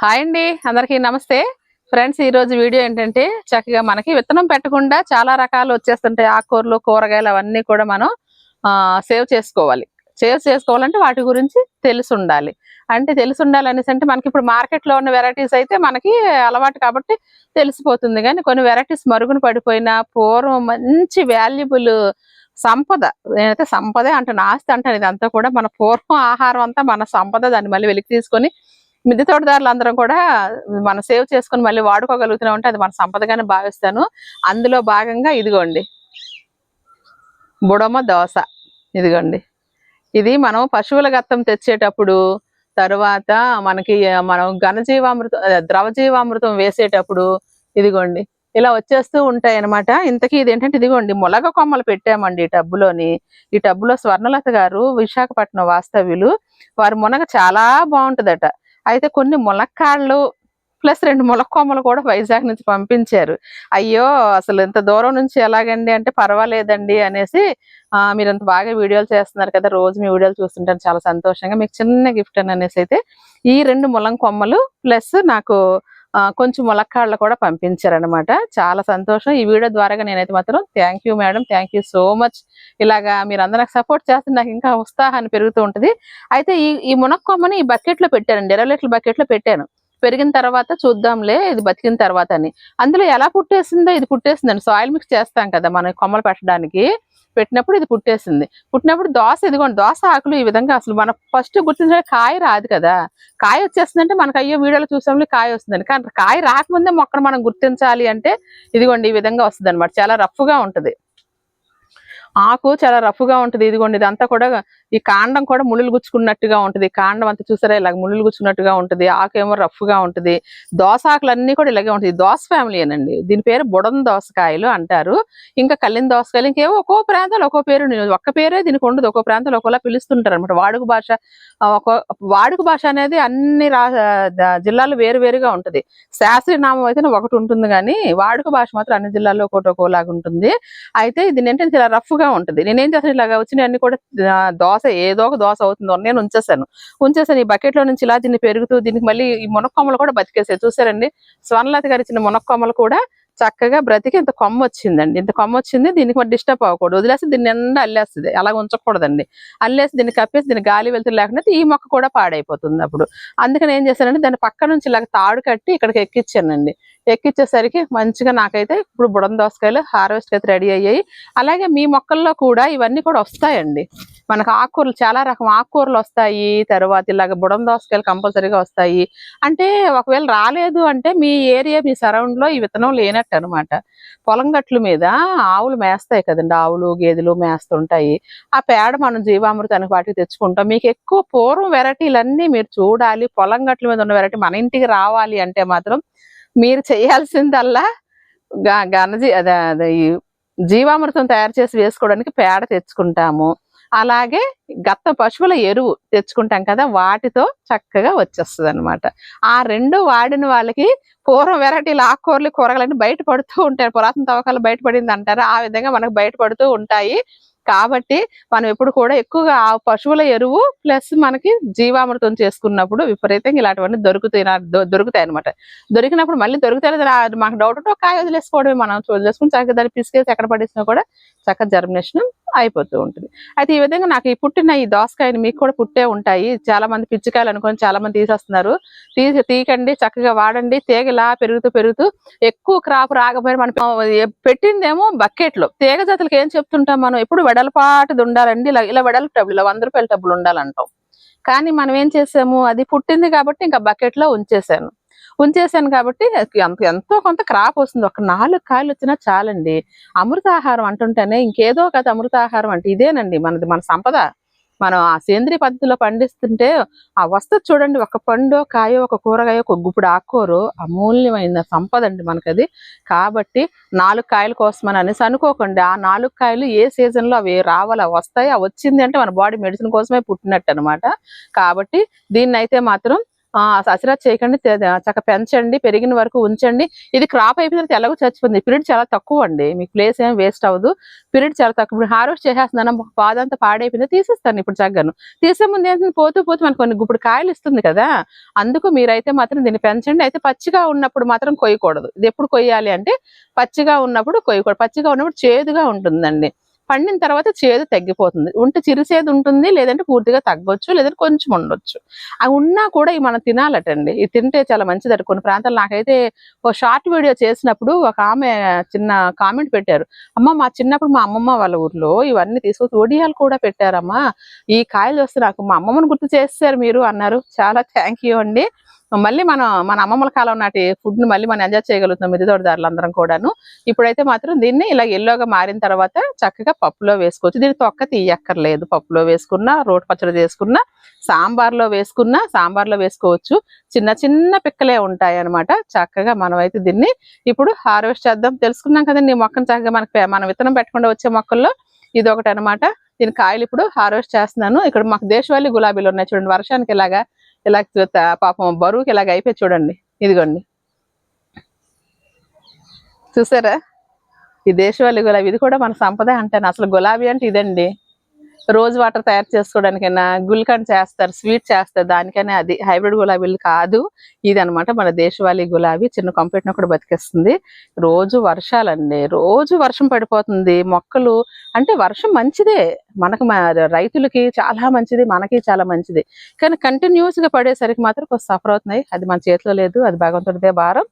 Hi అండి అందరికీ నమస్తే. ఫ్రెండ్స్ ఈ రోజు వీడియో ఏంటంటే చక్కగా మనకి విత్తనం పెట్టకుండా చాలా రకాలు వచ్చేస్తుంటాయి. ఆకుకూరలు కూరగాయలు అవన్నీ కూడా మనం సేవ్ చేసుకోవాలి. సేవ్ చేసుకోవాలంటే వాటి గురించి తెలిసి ఉండాలి. అంటే తెలిసి అనేసి అంటే మనకి ఇప్పుడు మార్కెట్లో ఉన్న వెరైటీస్ అయితే మనకి అలవాటు కాబట్టి తెలిసిపోతుంది. కానీ కొన్ని వెరైటీస్ మరుగున పడిపోయినా పూర్వం మంచి వాల్యుబుల్ సంపద నేనైతే సంపదే అంటాను ఆస్తి అంటాను. ఇదంతా కూడా మన పూర్వం ఆహారం అంతా మన సంపద దాన్ని మళ్ళీ వెలికి తీసుకొని మిద్దె తోటదారులు అందరం కూడా మనం సేవ్ చేసుకొని మళ్ళీ వాడుకోగలుగుతున్నాం అంటే అది మన సంపదగానే భావిస్తాను. అందులో భాగంగా ఇదిగోండి. బుడమ దోస. ఇదిగోండి. ఇది మనం పశువుల గత్తం తెచ్చేటప్పుడు తర్వాత మనకి మనం ఘనజీవామృతం ద్రవజీవామృతం వేసేటప్పుడు ఇదిగోండి. ఇలా వచ్చేస్తూ ఉంటాయి అనమాట ఇంతకీ ఇది ఏంటంటే ఇదిగోండి మొలగ కొమ్మలు పెట్టామండి ఈ టబ్బులోని. ఈ టబ్బులో స్వర్ణలత గారు విశాఖపట్నం వాస్తవ్యులు. వారి మునగ చాలా బాగుంటుందట. అయితే కొన్ని ములక్కాళ్ళు ప్లస్ రెండు ములక్కొమ్మలు కూడా వైజాగ్ నుంచి పంపించారు. అయ్యో అసలు ఇంత దూరం నుంచి ఎలాగండి? అంటే పర్వాలేదండి అనేసి మీరు అంత బాగా వీడియోలు చేస్తున్నారు కదా రోజు మీ వీడియోలు చూస్తుంటాను చాలా సంతోషంగా. మీకు చిన్న గిఫ్ట్ అని అనేసి అయితే ఈ రెండు ములం కొమ్మలు ప్లస్ నాకు కొంచెం ములక్కాళ్ళు కూడా పంపించారనమాట చాలా సంతోషం. ఈ వీడియో ద్వారా నేనైతే మాత్రం thank you madam thank you so much ఇలాగా మీరు అందరూ నాకు సపోర్ట్ చేస్తే నాకు ఇంకా ఉత్సాహాన్ని పెరుగుతూ ఉంటుంది. అయితే ఈ ఈ మునక్కొమ్మని ఈ బకెట్లో పెట్టానండి. ఇరవై లీటర్ల బకెట్లో పెట్టాను. పెరిగిన తర్వాత చూద్దాంలే ఇది బతికిన తర్వాత అని. అందులో ఎలా పుట్టేసిందో ఇది పుట్టేసిందండి. సాయిల్ మిక్స్ చేస్తాం కదా మనం కొమ్మలు పెట్టడానికి. పెట్టినప్పుడు ఇది పుట్టేసింది. పుట్టినప్పుడు దోశ ఇదిగోండి దోశ ఆకులు ఈ విధంగా అసలు మనం ఫస్ట్ గుర్తించిన కాయ రాదు కదా. కాయ వచ్చేస్తుందంటే మనకు అయ్యో వీడియోలో చూసాంలే కాయ వస్తుందండి. కానీ కాయ రాకముందే మొక్కను మనం గుర్తించాలి అంటే ఇదిగోండి ఈ విధంగా వస్తుంది చాలా రఫ్గా ఉంటది. ఆకు చాలా రఫ్గా ఉంటది ఇదిగోండి ఇదంతా కూడా ఈ కాండం కూడా ముళ్ళులు గుచ్చుకున్నట్టుగా ఉంటది. కాండం అంతా చూసారా ఇలా ముళ్ళులు గుచ్చుకున్నట్టుగా ఉంటది. ఆకు ఏమో రఫ్గా ఉంటది. దోస కూడా ఇలాగే ఉంటుంది. దోస ఫ్యామిలీ అనండి దీని పేరు బుడన్ దోసకాయలు అంటారు. ఇంకా కల్లిన దోసకాయలు ఇంకేవో ఒక్కో ప్రాంతాలు ఒక్కో పేరు ఒక్క పేరే దీనికి ఉండదు. ఒక్కో ప్రాంతంలో ఒక్కోలా పిలుస్తుంటారు అనమాట వాడుక భాష ఒక వాడుక భాష అనేది అన్ని రా జిల్లాలు వేరు వేరుగా ఉంటది. శాస్త్రీయ నామం అయితే ఒకటి ఉంటుంది కానీ వాడుక భాష మాత్రం అన్ని జిల్లాల్లో ఒకటి ఒక్కోలాగా ఉంటుంది. అయితే ఇది ఏంటంటే చాలా రఫ్గా గా ఉంటుంది. నేనేం చేస్తాను ఇలాగా వచ్చినవన్నీ కూడా దోశ ఏదో ఒక దోశ అవుతుందో. నేను ఉంచేసాను. ఉంచేసాను. ఈ బకెట్లో నుంచి ఇలా దీన్ని పెరుగుతూ దీనికి మళ్ళీ ఈ మునక్కొమ్మలు కూడా బతికేసాయి. చూసారండి? స్వర్ణలత గారు ఇచ్చిన మునక్కొమ్మలు కూడా చక్కగా బ్రతికి ఇంత కొమ్మ వచ్చిందండి. ఇంత కొమ్మ వచ్చింది దీనికి మరి డిస్టర్బ్ అవ్వకూడదు. వదిలేసి దీన్ని నిండా అల్లేస్తుంది. అలా ఉంచకూడదండి. అల్లేసి దీన్ని కప్పేసి దీన్ని గాలి వెళ్తురు లేకుండా ఈ మొక్క కూడా పాడైపోతుంది అప్పుడు. అందుకని ఏం చేశానంటే దాని పక్క నుంచి ఇలాగ తాడు కట్టి ఇక్కడికి ఎక్కించానండి ఎక్కించేసరికి మంచిగా నాకైతే ఇప్పుడు బుడం దోసకాయలు హార్వెస్ట్ అయితే రెడీ అయ్యాయి. అలాగే మీ మొక్కల్లో కూడా ఇవన్నీ కూడా వస్తాయండి. మనకు ఆకుకూరలు చాలా రకం ఆకుకూరలు వస్తాయి తర్వాత ఇలాగ బుడం దోసకాయలు కంపల్సరీగా వస్తాయి. అంటే ఒకవేళ రాలేదు అంటే మీ ఏరియా మీ సరౌండ్లో ఈ విత్తనం లేనట్టు అనమాట పొలం గట్ల మీద ఆవులు మేస్తాయి కదండి. ఆవులు గేదెలు మేస్తుంటాయి. ఆ పేడ మనం జీవామృతానికి వాటికి తెచ్చుకుంటాం. మీకు ఎక్కువ పూర్వం వెరైటీలన్నీ మీరు చూడాలి. పొలం గట్ల మీద ఉన్న వెరైటీ మన ఇంటికి రావాలి అంటే మాత్రం మీరు చేయాల్సిందల్లా ఘనజీ అదే అదే జీవామృతం తయారు చేసి వేసుకోవడానికి పేడ తెచ్చుకుంటాము. అలాగే గత్త పశువుల ఎరువు తెచ్చుకుంటాం కదా వాటితో చక్కగా వచ్చేస్తుంది అనమాట ఆ రెండు వాడిన వాళ్ళకి పూర్వం వెరైటీలు ఆకుకూరలు కూరగాయలన్నీ బయట పడుతూ ఉంటాయి. పురాతన తవ్వకాలు బయటపడింది అంటారు ఆ విధంగా మనకు బయటపడుతూ ఉంటాయి. కాబట్టి మనం ఎప్పుడు కూడా ఎక్కువగా ఆ పశువుల ఎరువు ప్లస్ మనకి జీవామృతం చేసుకున్నప్పుడు విపరీతంగా ఇలాంటివన్నీ దొరుకుతాయి దొరుకుతాయి అనమాట దొరికినప్పుడు మళ్ళీ దొరుకుతాయి మాకు డౌట్ ఉంటే ఒక కాయ వదిలేసుకోవడమే. మనం వదిలేసుకుని చక్కగా దాన్ని పిసికేసి ఎక్కడ పడేసినా కూడా చక్కగా జర్మినేషన్ అయిపోతూ ఉంటుంది. అయితే ఈ విధంగా నాకు ఈ పుట్టిన ఈ దోసకాయని మీకు కూడా పుట్టే ఉంటాయి. చాలా మంది పిచ్చికాయలు అనుకొని చాలా మంది తీసేస్తున్నారు. తీసి తీకండి చక్కగా వాడండి. తీగలా పెరుగుతూ పెరుగుతూ ఎక్కువ క్రాప్ రాకపోయినా మనం పెట్టిందేమో బకెట్లో తీగ జాతులకు ఏం చెప్తుంటాం మనం? ఎప్పుడు వెడలపాటుది ఉండాలండి. ఇలా ఇలా వెడల టబ్బులు ఇలా వంద రూపాయల టబ్బులు ఉండాలంటాం. కానీ మనం ఏం చేసాము? అది పుట్టింది కాబట్టి ఇంకా బకెట్లో ఉంచేసాను. ఉంచేసాను కాబట్టి ఎంత ఎంతో కొంత క్రాప్ వస్తుంది. ఒక నాలుగు కాయలు వచ్చినా చాలండి. అమృతాహారం అంటుంటేనే ఇంకేదో కదా అమృతాహారం అంటే ఇదేనండి మనది మన సంపద. మనం ఆ సేంద్రియ పద్ధతిలో పండిస్తుంటే ఆ వస్తు చూడండి ఒక పండు కాయో ఒక కూరగాయ ఒక గుప్పుడు ఆకుకూరు అమూల్యమైన సంపద అండి మనకది. కాబట్టి నాలుగు కాయల కోసమని అనేసి అనుకోకండి. ఆ నాలుగు కాయలు ఏ సీజన్లో అవి రావాలి వస్తాయి అవి వచ్చింది అంటే మన బాడీ మెడిసిన్ కోసమే పుట్టినట్టు అనమాట కాబట్టి దీన్ని అయితే మాత్రం ఆ చేయకండి చక్క చక్కగా పెంచండి పెరిగిన వరకు ఉంచండి. ఇది క్రాప్ అయిపోయిన తర్వాత ఎలాగో చచ్చిపోతుంది పీరియడ్ చాలా తక్కువ అండి. మీకు ప్లేస్ ఏం వేస్ట్ అవ్వదు. పీరియడ్ చాలా తక్కువ. ఇప్పుడు హార్వెస్ట్ చేసేస్తున్నాను పాదంతా పాడైపోయింది తీసేస్తాను ఇప్పుడు చక్కను తీసే ముందు ఏంటంటే పోతూ పోతూ మనకు కొన్ని ఇప్పుడు కాయలు ఇస్తుంది కదా అందుకు మీరైతే మాత్రం దీన్ని పెంచండి. అయితే పచ్చిగా ఉన్నప్పుడు మాత్రం కొయ్యకూడదు. ఇది ఎప్పుడు కొయ్యాలి అంటే పచ్చిగా ఉన్నప్పుడు కొయ్యకూడదు. పచ్చిగా ఉన్నప్పుడు చేదుగా ఉంటుందండి. పండిన తర్వాత చేదు తగ్గిపోతుంది. ఉంటే చిరుసేదు ఉంటుంది లేదంటే పూర్తిగా తగ్గొచ్చు లేదంటే కొంచెం ఉండొచ్చు అవి ఉన్నా కూడా ఇవి మనం తినాలటండి. ఇది తింటే చాలా మంచిదట. కొన్ని ప్రాంతాలు నాకైతే ఒక షార్ట్ వీడియో చేసినప్పుడు ఒక ఆమె చిన్న కామెంట్ పెట్టారు. అమ్మ మా చిన్నప్పుడు మా అమ్మమ్మ వాళ్ళ ఊర్లో ఇవన్నీ తీసుకొచ్చి ఒడియాలు కూడా పెట్టారమ్మా. ఈ కాయలు వస్తే నాకు మా అమ్మమ్మని గుర్తు చేస్తారు మీరు అన్నారు. చాలా థ్యాంక్ యూ అండి. మళ్ళీ మనం మన అమ్మమ్మల కాలం నాటి ఫుడ్ను మళ్ళీ మనం ఎంజాయ్ చేయగలుగుతాం మిదిదోడదారులు అందరం కూడాను. ఇప్పుడైతే మాత్రం దీన్ని ఇలా ఎల్లోగా మారిన తర్వాత చక్కగా పప్పులో వేసుకోవచ్చు. దీన్ని తొక్క తీయక్కర్లేదు. పప్పులో వేసుకున్నా రోటి పచ్చడి చేసుకున్నా సాంబార్లో వేసుకున్నా సాంబార్లో వేసుకోవచ్చు. చిన్న చిన్న పిక్కలే ఉంటాయి అన్నమాట చక్కగా మనమైతే దీన్ని ఇప్పుడు హార్వెస్ట్ చేద్దాం. తెలుసుకున్నాం కదండి ఈ మొక్కను చక్కగా మనకి మనం విత్తనం పెట్టకుండా వచ్చే మొక్కల్లో ఇది ఒకటి అనమాట దీని కాయలు ఇప్పుడు హార్వెస్ట్ చేస్తున్నాను. ఇక్కడ మాకు దేశవాళీ గులాబీలు ఉన్నాయి చూడండి. వర్షానికి ఇలాగా ఇలా పాపం బరువుకి ఇలాగ అయిపోయి చూడండి. ఇదిగోండి. చూసారా? ఈ దేశవాళి గులాబీ ఇది కూడా మన సంపద అంటాను. అసలు గులాబీ అంటే ఇదండి. రోజ్ వాటర్ తయారు చేసుకోవడానికైనా గుల్కండ్ చేస్తారు స్వీట్ చేస్తారు దానికైనా అది హైబ్రిడ్ గులాబీలు కాదు. ఇది అనమాట మన దేశవాళీ గులాబీ. చిన్న కంపెనీ కూడా బతికేస్తుంది. రోజు వర్షాలండి. రోజు వర్షం పడిపోతుంది. మొక్కలు అంటే వర్షం మంచిదే. మనకు రైతులకి చాలా మంచిది మనకి చాలా మంచిది. కానీ కంటిన్యూస్గా పడేసరికి మాత్రం కొంచెం సఫర్ అవుతున్నాయి. అది మన చేతిలో లేదు అది భగవంతుడిదే భారం.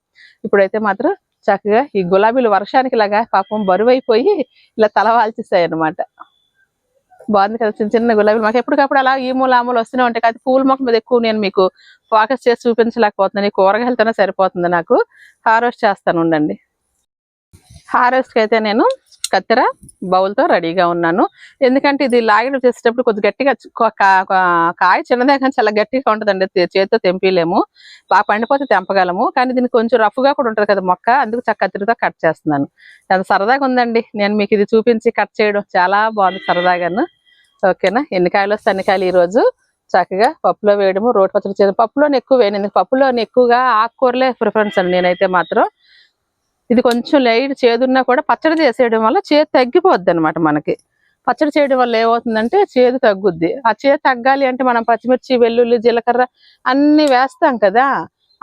ఇప్పుడైతే మాత్రం చక్కగా ఈ గులాబీలు వర్షానికి లాగా పాపం బరువైపోయి ఇలా తలవాల్చేస్తాయి అనమాట బాగుంది కదా చిన్న చిన్న గులాబీలు. మాకు ఎప్పటికప్పుడు అలా ఈ మూల ఆమూలు వస్తూనే ఉంటాయి. కానీ పూల మొక్క మీద ఎక్కువ నేను మీకు ఫోకస్ చేసి చూపించలేకపోతున్నాను. ఈ కూరగాయలతోనే సరిపోతుంది నాకు. హార్వెస్ట్ చేస్తాను ఉండండి. హార్వెస్ట్కి అయితే నేను కత్తెర బౌల్తో రెడీగా ఉన్నాను. ఎందుకంటే ఇది లాగిన చేసేటప్పుడు కొద్దిగా గట్టిగా కాయ చిన్నదే కానీ చాలా గట్టిగా ఉంటుందండి. చేతితో తెంపిలేము బాగా పండిపోతే తెంపగలము. కానీ దీనికి కొంచెం రఫ్గా కూడా ఉంటుంది కదా మొక్క. అందుకు చక్క కత్తిరితో కట్ చేస్తున్నాను. అది సరదాగా ఉందండి. నేను మీకు ఇది చూపించి కట్ చేయడం చాలా బాగుంది సరదాగాను. ఓకేనా? ఎన్ని కాయలు వస్తే అన్ని కాయలు ఈ రోజు? చక్కగా పప్పులో వేయడము రోటి పచ్చడి చేయడం పప్పులోనే ఎక్కువ వేయను ఎందుకు? ఎక్కువగా ఆకుకూరలే ప్రిఫరెన్స్ అండి నేనైతే మాత్రం. ఇది కొంచెం లైట్ చేదున్నా కూడా పచ్చడి చేసేయడం వల్ల చేదు తగ్గిపోద్ది అనమాట మనకి. పచ్చడి చేయడం వల్ల ఏమవుతుందంటే చేదు తగ్గుద్ది. ఆ చేదు తగ్గాలి అంటే మనం పచ్చిమిర్చి వెల్లుల్లి జీలకర్ర అన్ని వేస్తాం కదా.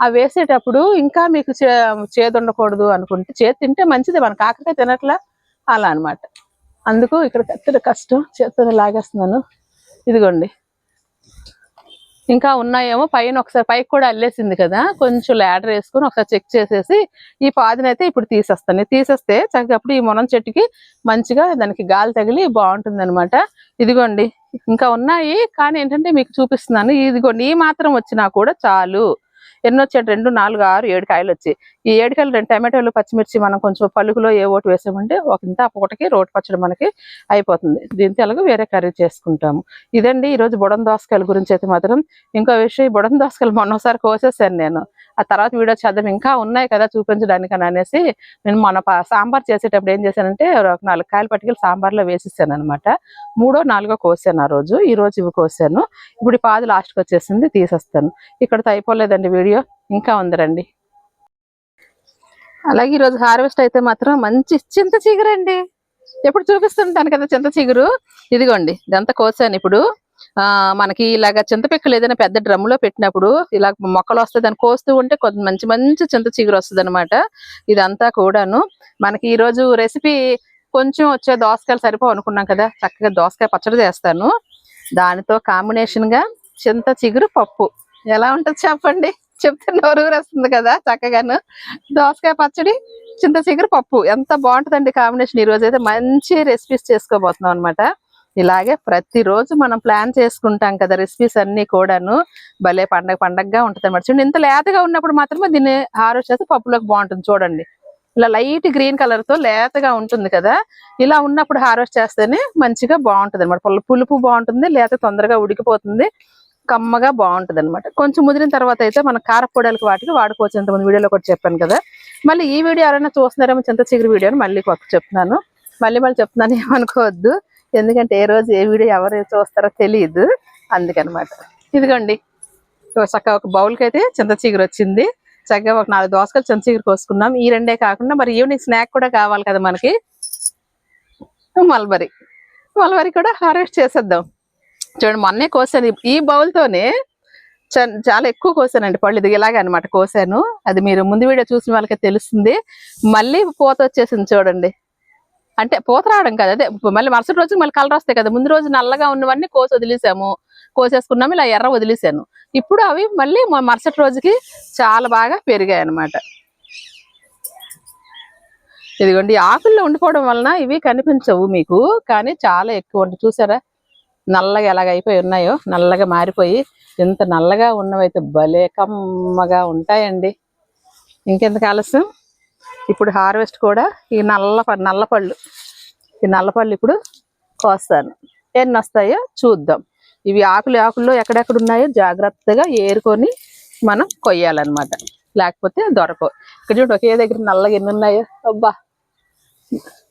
ఆ వేసేటప్పుడు ఇంకా మీకు చే చేదు ఉండకూడదు అనుకుంటే చేదు తింటే మంచిది. మన కాకరకాయ తినట్లా అలా అన్నమాట. అందుకు ఇక్కడ కత్తెర కష్టం చేతితో లాగేస్తున్నాను. ఇదిగోండి. ఇంకా ఉన్నాయేమో పైన ఒకసారి పైకి కూడా అల్లేసింది కదా కొంచెం ల్యాడర్ వేసుకొని ఒకసారి చెక్ చేసేసి ఈ పాదినైతే ఇప్పుడు తీసేస్తాను. తీసేస్తే చక్కగా అప్పుడు ఈ మునం చెట్టుకి మంచిగా దానికి గాలి తగిలి బాగుంటుంది అనమాట ఇదిగోండి. ఇంకా ఉన్నాయి కానీ ఏంటంటే మీకు చూపిస్తున్నాను. ఇదిగోండి ఈ మాత్రం వచ్చినా కూడా చాలు. ఎన్ని వచ్చాయి రెండు నాలుగు ఆరు ఏడు కాయలు వచ్చాయి ఈ ఏడు కాయలు రెండు టమాటోలు పచ్చిమిర్చి మనం కొంచెం పలుకులో ఏ ఓటు వేసామంటే ఒక ఇంత ఒకటికి రోటి పచ్చడి మనకి అయిపోతుంది. దీంతో ఎలాగో వేరే కర్రీ చేసుకుంటాము. ఇదండి ఈరోజు బుడం దోసకాయల గురించి అయితే మాత్రం. ఇంకో విషయం ఈ బుడం దోసకాయలు మొన్నసారి కోసేసాను నేను. ఆ తర్వాత వీడియో చేద్దాం. ఇంకా ఉన్నాయి కదా చూపించడానికి అని అనేసి నేను మన సాంబార్ చేసేటప్పుడు ఏం చేశానంటే ఒక నాలుగు కాయలు పట్టుకెళ్ళి సాంబార్లో వేసేసాను అనమాట మూడో నాలుగో కోసాను ఆ రోజు. ఈ రోజు ఇవి కోసాను. ఇప్పుడు ఈ పాది లాస్ట్కి వచ్చేసింది తీసేస్తాను. ఇక్కడతో అయిపోలేదండి వీడియో. ఇంకా ఉందరండి. అలాగే ఈరోజు హార్వెస్ట్ అయితే మాత్రం మంచి చింత చిగురండి. ఎప్పుడు చూపిస్తుంటాను కదా చింత చిగురు? ఇదిగోండి ఇదంతా కోసాను ఇప్పుడు. ఆ మనకి ఇలాగ చింతపిక్కలు ఏదైనా పెద్ద డ్రమ్ములో పెట్టినప్పుడు ఇలా మొక్కలు వస్తాయి దాన్ని కోస్తూ ఉంటే కొంత మంచి మంచి చింత చిగురు వస్తుంది అనమాట ఇదంతా కూడాను. మనకి ఈ రోజు రెసిపీ కొంచెం వచ్చే దోసకాయలు సరిపో అనుకున్నాం కదా చక్కగా దోసకాయ పచ్చడి చేస్తాను. దానితో కాంబినేషన్గా చింత చిగురు పప్పు. ఎలా ఉంటుంది చెప్పండి? చెప్తే నోరు వస్తుంది కదా చక్కగాను. దోసకాయ పచ్చడి చింత చిగురు పప్పు. ఎంత బాగుంటుందండి కాంబినేషన్ ఈ రోజు అయితే మంచి రెసిపీస్ చేసుకోబోతున్నాం అనమాట ఇలాగే ప్రతిరోజు మనం ప్లాన్ చేసుకుంటాం కదా రెసిపీస్ అన్ని కూడాను. భలే పండగ పండగగా ఉంటుంది అనమాట చూడండి ఇంత లేతగా ఉన్నప్పుడు మాత్రమే దీన్ని హారోస్ చేస్తే పప్పులోకి బాగుంటుంది చూడండి. ఇలా లైట్ గ్రీన్ కలర్తో లేతగా ఉంటుంది కదా. ఇలా ఉన్నప్పుడు హార్వెస్ట్ చేస్తేనే మంచిగా బాగుంటుంది అనమాట పులుపు బాగుంటుంది లేత తొందరగా ఉడికిపోతుంది కమ్మగా బాగుంటుంది అనమాట కొంచెం ముదిరిన తర్వాత అయితే మన కారపొడాలకి వాటికి వాడుకోవచ్చు. ఇంతమంది వీడియోలో కూడా చెప్పాను కదా. మళ్ళీ ఈ వీడియో ఎవరైనా చూస్తున్నారేమో చింత చిగురు వీడియోని మళ్ళీ కొత్త చెప్తున్నాను. మళ్ళీ మళ్ళీ చెప్తున్నాను ఏమనుకోవద్దు. ఎందుకంటే ఏ రోజు ఏ వీడియో ఎవరు చూస్తారో తెలియదు అందుకనమాట. ఇదిగోండి. చక్కగా ఒక బౌల్కి అయితే చింత చిగురు వచ్చింది. చక్కగా ఒక నాలుగు దోసకాయలు చింత చిగురు కోసుకున్నాం. ఈ రెండే కాకుండా మరి ఈవినింగ్ స్నాక్ కూడా కావాలి కదా మనకి. మల్బరీ. మల్బరీ కూడా హార్వెస్ట్ చేసేద్దాం. చూడండి మొన్నే కోసాను. ఈ- బౌల్తోనే చ- చాలా ఎక్కువ కోసానండి పళ్ళు. ఇది ఇలాగే అనమాట కోసాను. అది మీరు ముందు వీడియో చూసిన వాళ్ళకి తెలుస్తుంది. మళ్ళీ పూత వచ్చేసింది చూడండి. అంటే పూత రావడం కదా. అదే మళ్ళీ మరుసటి రోజుకి మళ్ళీ కలర్ వస్తాయి కదా. ముందు రోజు నల్లగా ఉన్నవన్నీ కోసి వదిలేసాము. కోసేసుకున్నాము ఇలా ఎర్ర వదిలేసాను. ఇప్పుడు అవి మళ్ళీ మరుసటి రోజుకి చాలా బాగా పెరిగాయి అన్నమాట. ఇదిగోండి ఆకుల్లో ఉండిపోవడం వలన ఇవి కనిపించవు మీకు కానీ చాలా ఎక్కువ ఉంటాయి చూసారా? నల్లగా ఎలాగ అయిపోయి ఉన్నాయో నల్లగా మారిపోయి ఇంత నల్లగా ఉన్నవైతే భలే కమ్మగా ఉంటాయండి. ఇంకెందుకు ఆలస్యం? ఇప్పుడు హార్వెస్ట్ కూడా ఈ నల్ల నల్లపళ్ళు ఈ నల్లపళ్ళు ఇప్పుడు కోస్తాను. ఎన్ని వస్తాయో చూద్దాం. ఇవి ఆకులు ఆకుల్లో ఎక్కడెక్కడ ఉన్నాయో జాగ్రత్తగా ఏరుకొని మనం కొయ్యాలన్నమాట. లేకపోతే దొరకవు. ఇక్కడ చూడు ఒకే దగ్గర నల్లగా ఎన్ని ఉన్నాయో. అబ్బా!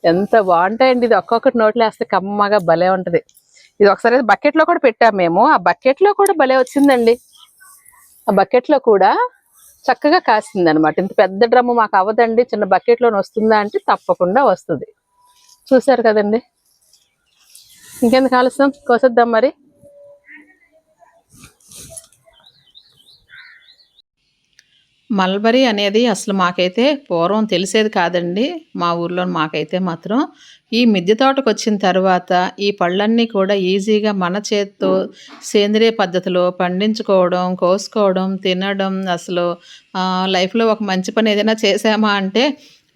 ఎంత బాగుంటాయండి ఇది. ఒక్కొక్కటి నోట్లో వేస్తే కమ్మగా భలే ఉంటుంది. ఇది ఒకసారి బకెట్లో కూడా పెట్టాం మేము. ఆ బకెట్లో కూడా భలే వచ్చిందండి. ఆ బకెట్లో కూడా చక్కగా కాసింది అనమాట ఇంత పెద్ద డ్రమ్ము మాకు అవ్వదండి చిన్న బకెట్లోని వస్తుందా అంటే తప్పకుండా వస్తుంది. చూసారు కదండి? ఇంకెందుకు ఆలస్యం? కోసేద్దాం మరి. మల్బరీ అనేది అసలు మాకైతే పూర్వం తెలిసేది కాదండి. మా ఊర్లో మాకైతే మాత్రం ఈ మిద్దె తోటకు వచ్చిన తర్వాత ఈ పళ్ళన్నీ కూడా ఈజీగా మన చేత్తో సేంద్రియ పద్ధతిలో పండించుకోవడం కోసుకోవడం తినడం అసలు లైఫ్లో ఒక మంచి పని ఏదైనా చేసామా అంటే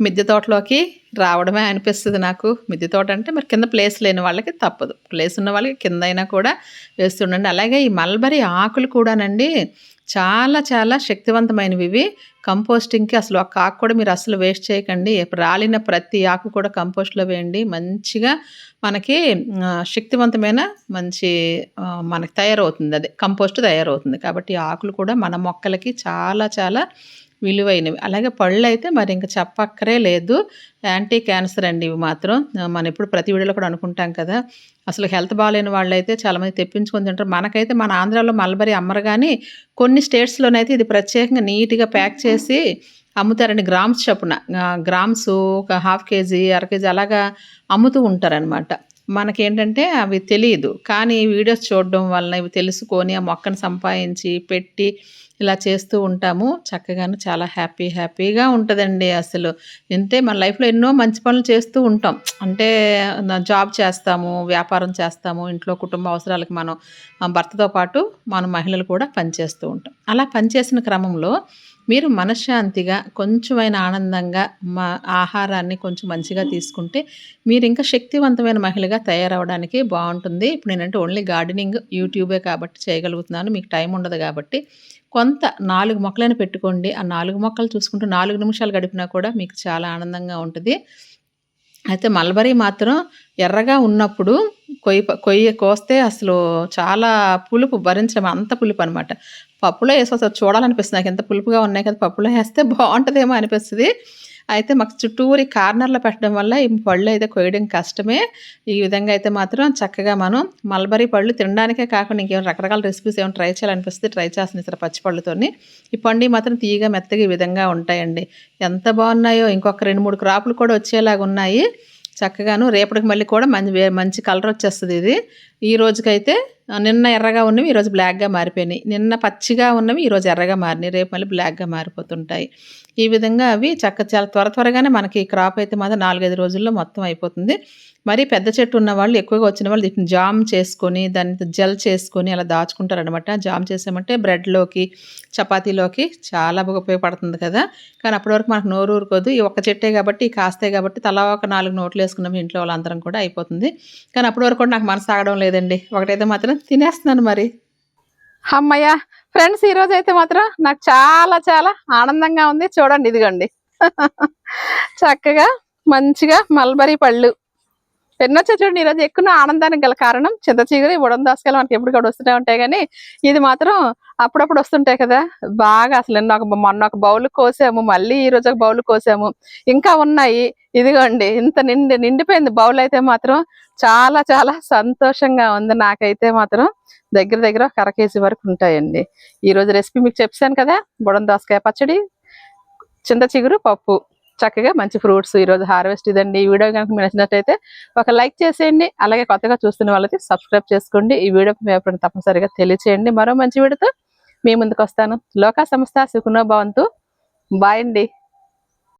మిద్దె తోటలోకి రావడమే అనిపిస్తుంది నాకు. మిద్దె తోట అంటే మరి కింద ప్లేస్ లేని వాళ్ళకి తప్పదు. ప్లేస్ ఉన్న వాళ్ళకి కింద అయినా కూడా వేస్తుండండి. అలాగే ఈ మల్బరీ ఆకులు కూడానండి చాలా చాలా శక్తివంతమైనవి ఇవి. కంపోస్టింగ్కి అసలు ఒక ఆకు కూడా మీరు అసలు వేస్ట్ చేయకండి. రాలిన ప్రతి ఆకు కూడా కంపోస్ట్లో వేయండి. మంచిగా మనకి శక్తివంతమైన మంచి మనకి తయారవుతుంది అదే. కంపోస్ట్ తయారవుతుంది. కాబట్టి ఆకులు కూడా మన మొక్కలకి చాలా చాలా విలువైనవి. అలాగే పళ్ళు అయితే మరి ఇంకా చెప్పక్కరే లేదు. యాంటీ క్యాన్సర్ అండి ఇవి మాత్రం. మనం ఎప్పుడు ప్రతి వీడియోలో కూడా అనుకుంటాం కదా. అసలు హెల్త్ బాగాలేని వాళ్ళైతే చాలామంది తెప్పించుకొని తింటారు. మనకైతే మన ఆంధ్రాలో మల్బరీ అమ్మరు కానీ కొన్ని స్టేట్స్లోనైతే ఇది ప్రత్యేకంగా నీట్గా ప్యాక్ చేసి అమ్ముతారండి గ్రామ్స్ చొప్పున. గ్రామ్స్ ఒక హాఫ్ కేజీ అర కేజీ అలాగా అమ్ముతూ ఉంటారనమాట మనకేంటంటే అవి తెలియదు కానీ వీడియోస్ చూడడం వలన ఇవి తెలుసుకొని ఆ మొక్కను సంపాదించి పెట్టి ఇలా చేస్తూ ఉంటాము. చక్కగాను చాలా హ్యాపీ హ్యాపీగా ఉంటుందండి అసలు. అంటే మన లైఫ్లో ఎన్నో మంచి పనులు చేస్తూ ఉంటాం. అంటే జాబ్ చేస్తాము వ్యాపారం చేస్తాము ఇంట్లో కుటుంబ అవసరాలకు మనం భర్తతో పాటు మన మహిళలు కూడా పనిచేస్తూ ఉంటాం. అలా పనిచేసిన క్రమంలో మీరు మనశ్శాంతిగా కొంచెమైన ఆనందంగా మా ఆహారాన్ని కొంచెం మంచిగా తీసుకుంటే మీరు ఇంకా శక్తివంతమైన మహిళగా తయారవడానికి బాగుంటుంది. ఇప్పుడు నేనంటే ఓన్లీ గార్డెనింగ్ యూట్యూబే కాబట్టి చేయగలుగుతున్నాను. మీకు టైం ఉండదు కాబట్టి. కొంత నాలుగు మొక్కలను పెట్టుకోండి. ఆ నాలుగు మొక్కలు చూసుకుంటూ నాలుగు నిమిషాలు గడిపినా కూడా మీకు చాలా ఆనందంగా ఉంటుంది. అయితే మల్బరీ మాత్రం ఎర్రగా ఉన్నప్పుడు కొయ్యి కొయ్యి కోస్తే అసలు చాలా పులుపు భరించడం అంత పులుపు అనమాట పప్పులో వేసి చూడాలనిపిస్తుంది. నాకు ఎంత పులుపుగా ఉన్నాయి కదా పప్పులో వేస్తే బాగుంటుందేమో అనిపిస్తుంది. అయితే మాకు చుట్టూరి కార్నర్లో పెట్టడం వల్ల ఈ పళ్ళు అయితే కొయ్యడం కష్టమే. ఈ విధంగా అయితే మాత్రం చక్కగా మనం మల్బరీ పళ్ళు తినడానికే కాకుండా ఇంకేం రకరకాల రెసిపీస్ ఏమైనా ట్రై చేయాలనిపిస్తే ట్రై చేస్తాను ఇతర పచ్చి పళ్ళతోని. ఈ పండు మాత్రం తీయగా మెత్తగా ఈ విధంగా ఉంటాయండి. ఎంత బాగున్నాయో ఇంకొక రెండు మూడు క్రాపులు కూడా వచ్చేలాగా ఉన్నాయి. చక్కగాను రేపటికి మళ్ళీ కూడా మంచి వే- మంచి కలర్ వచ్చేస్తుంది ఇది. ఈ రోజుకైతే నిన్న ఎర్రగా ఉన్నవి ఈరోజు బ్లాక్గా మారిపోయినాయి. నిన్న పచ్చిగా ఉన్నవి ఈరోజు ఎర్రగా మారినాయి. రేపు మళ్ళీ బ్లాక్గా మారిపోతుంటాయి. ఈ విధంగా అవి చక్క చాలా త్వర త్వరగానే మనకి క్రాప్ అయితే మాత్రం నాలుగైదు రోజుల్లో మొత్తం అయిపోతుంది. మరి పెద్ద చెట్టు ఉన్న వాళ్ళు ఎక్కువగా వచ్చిన వాళ్ళు వీటిని జామ్ చేసుకొని దాన్ని జెల్ చేసుకొని అలా దాచుకుంటారనమాట జామ్ చేసామంటే బ్రెడ్లోకి చపాతీలోకి చాలా బాగా ఉపయోగపడుతుంది కదా. కానీ అప్పటి వరకు మనకు నోరు ఊరుకోదు. ఈ ఒక్క చెట్టే కాబట్టి కాస్తాయి కాబట్టి తలా ఒక నాలుగు నోట్లు వేసుకున్నాం ఇంట్లో వాళ్ళందరం కూడా అయిపోతుంది. కానీ అప్పటి వరకు కూడా నాకు మనసు ఆగడం లేదండి. ఒకటైతే మాత్రం తినేస్తున్నాను మరి. అమ్మయ్య ఫ్రెండ్స్ ఈ రోజు అయితే మాత్రం నాకు చాలా చాలా ఆనందంగా ఉంది. చూడండి ఇదిగోండి. చక్కగా మంచిగా మల్బరీ పళ్ళు. ఎన్నొచ్చా చూడండి ఈరోజు ఎక్కువ ఆనందానికి గల కారణం చింత చిగురు బుడం దాసకాయలు మనకి ఎప్పుడు కూడా వస్తూనే ఉంటాయి కానీ ఇది మాత్రం అప్పుడప్పుడు వస్తుంటాయి కదా. బాగా అసలు నిన్న ఒక మొన్న ఒక బౌల్ కోసాము మళ్ళీ ఈ రోజు ఒక బౌల్ కోసాము. ఇంకా ఉన్నాయి. ఇదిగోండి ఇంత నిండి నిండిపోయింది బౌల్ అయితే మాత్రం చాలా చాలా సంతోషంగా ఉంది. నాకైతే మాత్రం దగ్గర దగ్గర ఒక అర కేజీ వరకు ఉంటాయండి. ఈ రోజు రెసిపీ మీకు చెప్పాను కదా బుడం దోసకాయ పచ్చడి చింత చిగురు పప్పు. చక్కగా మంచి ఫ్రూట్స్ ఈ రోజు హార్వెస్ట్ ఇదండి. ఈ వీడియో కనుక మీరు నచ్చినట్టయితే ఒక లైక్ చేసేయండి అలాగే కొత్తగా చూస్తున్న వాళ్ళకి సబ్స్క్రైబ్ చేసుకోండి. ఈ వీడియో మీ అభిప్రాయం తప్పనిసరిగా తెలియచేయండి. మరో మంచి వీడియోతో మీ ముందుకు వస్తాను. లోకా సంస్థ సుఖనో భవంతు. బాయ్ అండి.